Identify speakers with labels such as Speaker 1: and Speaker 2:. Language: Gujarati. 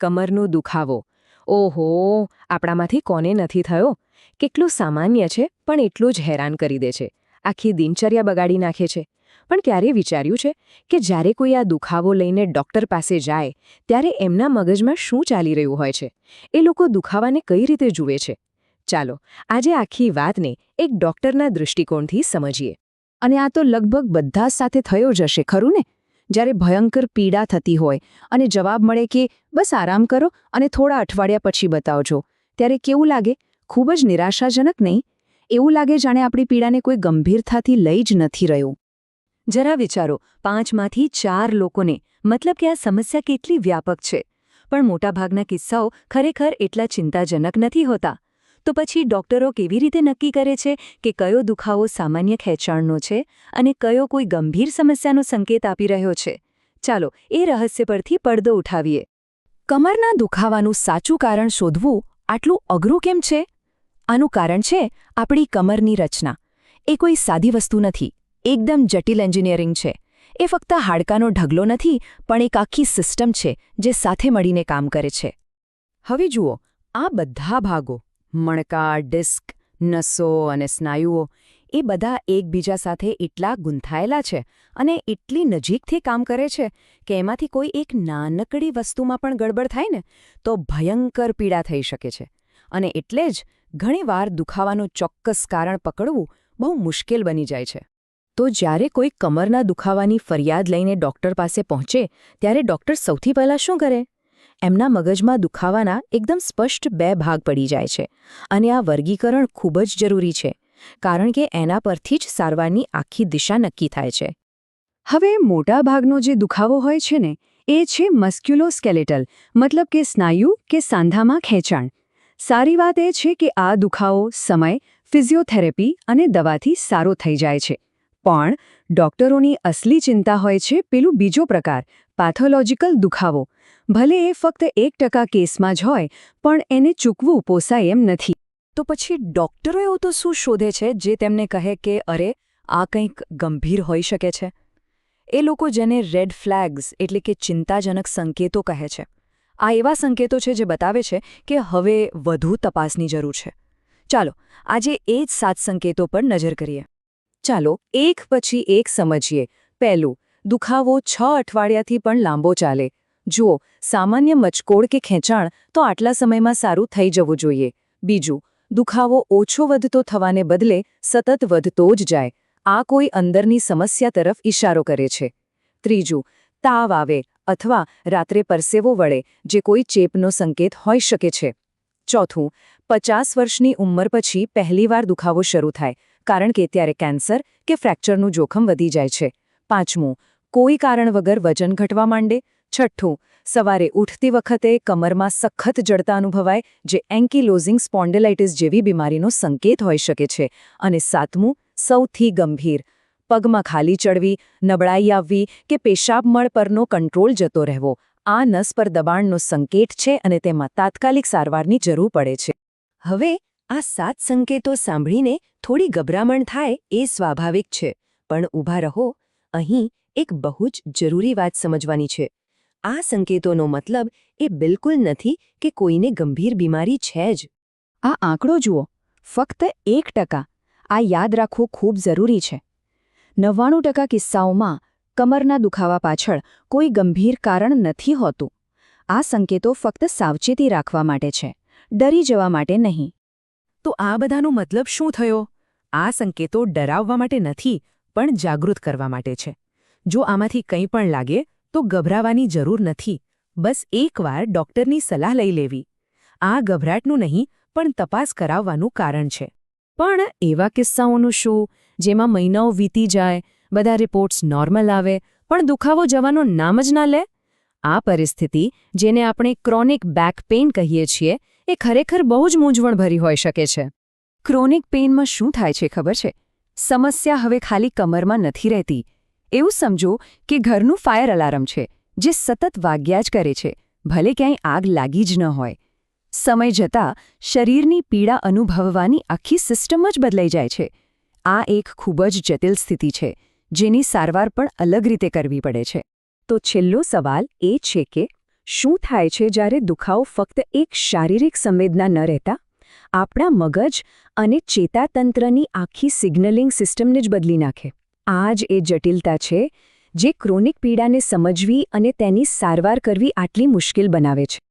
Speaker 1: કમરનો દુખાવો. ઓહો, આપણામાંથી કોને નથી થયો? કેટલું સામાન્ય છે, પણ એટલું જ હેરાન કરી દે છે. આખી દિનચર્યા બગાડી નાખે છે. પણ ક્યારે વિચાર્યું છે કે જ્યારે કોઈ આ દુખાવો લઈને ડૉક્ટર પાસે જાય, ત્યારે એમના મગજમાં શું ચાલી રહ્યું હોય છે? એ લોકો દુખાવાને કઈ રીતે જુએ છે? ચાલો, આજે આખી વાતને એક ડૉક્ટરના દૃષ્ટિકોણથી સમજીએ.
Speaker 2: અને આ તો લગભગ બધા સાથે થયો જ હશે, ખરું ને? જ્યારે ભયંકર પીડા થતી હોય અને જવાબ મળે કે, બસ આરામ કરો અને થોડા અઠવાડિયા પછી બતાવજો. ત્યારે કેવું લાગે? ખૂબ જ નિરાશાજનક નહીં? એવું લાગે જાણે આપણી પીડાને કોઈ ગંભીરતાથી લઈ જ નથી રહ્યું.
Speaker 1: જરા વિચારો, પાંચમાંથી ચાર લોકોને, મતલબ કે આ સમસ્યા કેટલી વ્યાપક છે. પણ મોટાભાગના કિસ્સાઓ ખરેખર એટલા ચિંતાજનક નથી હોતા. તો પછી ડોક્ટરો કેવી રીતે નક્કી કરે છે કે કયો દુખાવો સામાન્ય ખેંચાણનો છે અને કયો કોઈ ગંભીર સમસ્યાનો સંકેત આપી રહ્યો છે? ચાલો એ રહસ્ય પરથી પડદો ઉઠાવીએ.
Speaker 2: કમરના દુખાવાનું સાચું કારણ શોધવું આટલું અઘરું કેમ છે? આનું કારણ છે આપણી કમરની રચના. એ કોઈ સાદી વસ્તુ નથી. એકદમ જટિલ એન્જિનિયરિંગ છે. એ ફક્ત હાડકાનો ઢગલો નથી, પણ એક આખી સિસ્ટમ છે જે સાથે મળીને કામ કરે છે. હવે જુઓ, આ બધા ભાગો મણકા, ડિસ્ક, નસો અને સ્નાયુઓ એ બધા એકબીજા સાથે એટલા ગૂંથાયેલા છે અને એટલી નજીકથી કામ કરે છે કે એમાંથી કોઈ એક નાનકડી વસ્તુમાં પણ ગડબડ થાય ને, તો ભયંકર પીડા થઈ શકે છે. અને એટલે જ ઘણીવાર દુખાવાનું ચોક્કસ કારણ પકડવું બહુ મુશ્કેલ બની જાય છે. તો જ્યારે કોઈ કમરના દુખાવાની ફરિયાદ લઈને ડૉક્ટર પાસે પહોંચે, ત્યારે ડૉક્ટર સૌથી પહેલાં શું કરે? એમના મગજમાં દુખાવાના એકદમ સ્પષ્ટ બે ભાગ પડી જાય છે. અને આ વર્ગીકરણ ખૂબ જ જરૂરી છે, કારણ કે એના પરથી જ સારવારની આખી દિશા નક્કી થાય છે. હવે મોટા ભાગનો જે દુખાવો હોય છે ને, એ છે મસ્ક્યુલોસ્કેલેટલ, મતલબ કે સ્નાયુ કે સાંધામાં ખેંચાણ. સારી વાત એ છે કે આ દુખાવો સમય, ફિઝિયોથેરેપી અને દવાથી સારો થઈ જાય છે. પણ ડોક્ટરોની અસલી ચિંતા હોય છે પેલું બીજો પ્રકાર, પેથોલોજીકલ દુખાવો. ભલે એ ફક્ત એક ટકા કેસમાં જ હોય, પણ એને ચૂકવું પોસાય એમ નથી. તો પછી ડોક્ટરો એવું તો શું શોધે છે જે તેમને કહે કે, અરે, આ કંઈક ગંભીર હોઈ શકે છે? એ લોકો જેને રેડ ફ્લેગ્સ એટલે કે ચિંતાજનક સંકેતો કહે છે. આ એવા સંકેતો છે જે બતાવે છે કે હવે વધુ તપાસની જરૂર છે. ચાલો, આજે એ જ સાત સંકેતો પર નજર કરીએ. ચાલો એક પછી એક સમજીએ. પહેલું, દુખાવો છ અઠવાડિયાથી પણ લાંબો ચાલે. જુઓ, સામાન્ય મચકોડ કે ખેંચાણ તો આટલા સમયમાં સારું થઈ જવું જોઈએ. બીજું, દુખાવો ઓછો વધતો થવાને બદલે સતત વધતો જ જાય. આ કોઈ અંદરની સમસ્યા તરફ ઇશારો કરે છે. ત્રીજું, તાવ આવે અથવા રાત્રે પરસેવો વળે, જે કોઈ ચેપનો સંકેત હોઈ શકે છે. ચોથું, પચાસ વર્ષની ઉંમર પછી પહેલીવાર દુખાવો શરૂ થાય. કારણ કે ત્યારે કેન્સર કે ફ્રેક્ચરનું જોખમ વધી જાય છે. પાંચમું, કોઈ કારણ વગર વજન ઘટવા માંડે. છઠ્ઠું, સવારે ઉઠતી વખતે કમરમાં સખત જડતા અનુભવાય, જે એન્કિલોઝિંગ સ્પોન્ડેલાઇટિસ જેવી બીમારીનો સંકેત હોઈ શકે છે. અને સાતમું, સૌથી ગંભીર, પગમાં ખાલી ચડવી, નબળાઈ આવવી કે પેશાબ મળ પરનો કંટ્રોલ જતો રહેવો. આ નસ પર દબાણનો સંકેત છે અને તેમાં તાત્કાલિક સારવારની જરૂર પડે છે. હવે આ સાત સંકેતો સાંભળીને થોડી ગભરામણ થાય એ સ્વાભાવિક છે, પણ ઊભા રહો, અહીં એક બહુ જ જરૂરી વાત સમજવાની છે. આ સંકેતોનો મતલબ એ બિલકુલ નથી કે કોઈને ગંભીર બીમારી છે જ. આ આંકડો જુઓ, ફક્ત એક ટકા. આ યાદ રાખવું ખૂબ જરૂરી છે. નવ્વાણું ટકા કિસ્સાઓમાં કમરના દુખાવા પાછળ કોઈ ગંભીર કારણ નથી હોતું. આ સંકેતો ફક્ત સાવચેતી રાખવા માટે છે, ડરી જવા માટે નહીં. તો આ બધાનો મતલબ શું થયો? આ સંકેતો ડરાવવા માટે નથી, પણ જાગૃત કરવા માટે છે. જો આમાંથી કંઈ પણ લાગે, તો ગભરાવાની જરૂર નથી. બસ એકવાર ડોક્ટરની સલાહ લઈ લેવી. આ ગભરાટનું નહીં, પણ તપાસ કરાવવાનું કારણ છે. પણ એવા કિસ્સાઓનું શું? જેમાં મહિનાઓ વીતી જાય, બધા રિપોર્ટ્સ નોર્મલ આવે, પણ દુખાવો જવાનું નામ જ ના લે? આ પરિસ્થિતિ, જેને આપણે ક્રોનિક બેક પેઇન કહીએ છીએ એ ખરેખર બહુ જ મૂંઝવણભરી હોઈ શકે છે. ક્રોનિક પેઇનમાં શું થાય છે ખબર છે? સમસ્યા હવે ખાલી કમરમાં નથી રહેતી. એવું સમજો કે ઘરનું ફાયર અલાર્મ છે, જે સતત વાગ્યા જ કરે છે, ભલે ક્યાંય આગ લાગી જ ન હોય. સમય જતાં શરીરની પીડા અનુભવવાની આખી સિસ્ટમ જ બદલાઈ જાય છે. આ એક ખૂબ જ જટિલ સ્થિતિ છે, જેની સારવાર પણ અલગ રીતે કરવી પડે છે. તો છેલ્લો સવાલ એ છે કે શું થાય છે જ્યારે દુખાવો ફક્ત એક શારીરિક સંવેદના ન રહેતા? આપણા મગજ અને ચેતાતંત્રની આખી સિગ્નલિંગ સિસ્ટમને જ બદલી નાખે. આ જ એ જટિલતા છે જે ક્રોનિક પીડાને સમજવી અને તેની સારવાર કરવી આટલી મુશ્કેલ બનાવે છે.